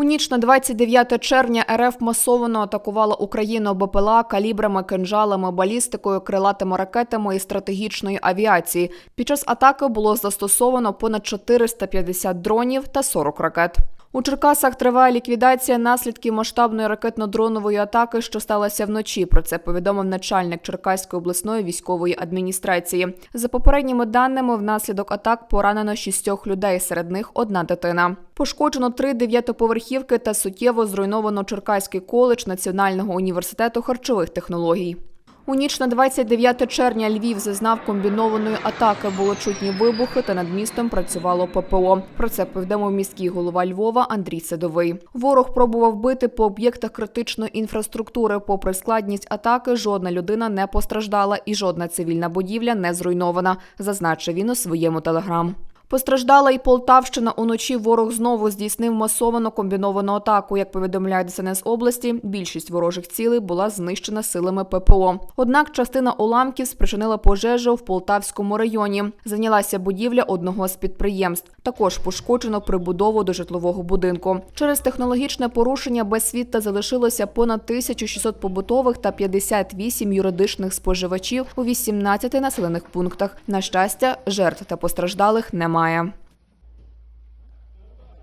У ніч на 29 червня РФ масовано атакувала Україну БПЛА калібрами, кинжалами, балістикою, крилатими ракетами і стратегічної авіації. Під час атаки було застосовано понад 450 дронів та 40 ракет. У Черкасах триває ліквідація наслідків масштабної ракетно-дронової атаки, що сталася вночі. Про це повідомив начальник Черкаської обласної військової адміністрації. За попередніми даними, внаслідок атак поранено шістьох людей, серед них одна дитина. Пошкоджено три дев'ятоповерхівки та суттєво зруйновано Черкаський коледж Національного університету харчових технологій. У ніч на 29 червня Львів зазнав комбінованої атаки. Було чутні вибухи та над містом працювало ППО. Про це повідомив міський голова Львова Андрій Садовий. Ворог пробував бити по об'єктах критичної інфраструктури. Попри складність атаки, жодна людина не постраждала і жодна цивільна будівля не зруйнована, зазначив він у своєму телеграм. Постраждала і Полтавщина. Уночі ворог знову здійснив масовану комбіновану атаку. Як повідомляє ДСНС області, більшість ворожих цілей була знищена силами ППО. Однак частина уламків спричинила пожежу в Полтавському районі. Зайнялася будівля одного з підприємств. Також пошкоджено прибудову до житлового будинку. Через технологічне порушення без світла залишилося понад 1600 побутових та 58 юридичних споживачів у 18 населених пунктах. На щастя, жертв та постраждалих немає. Jeremiah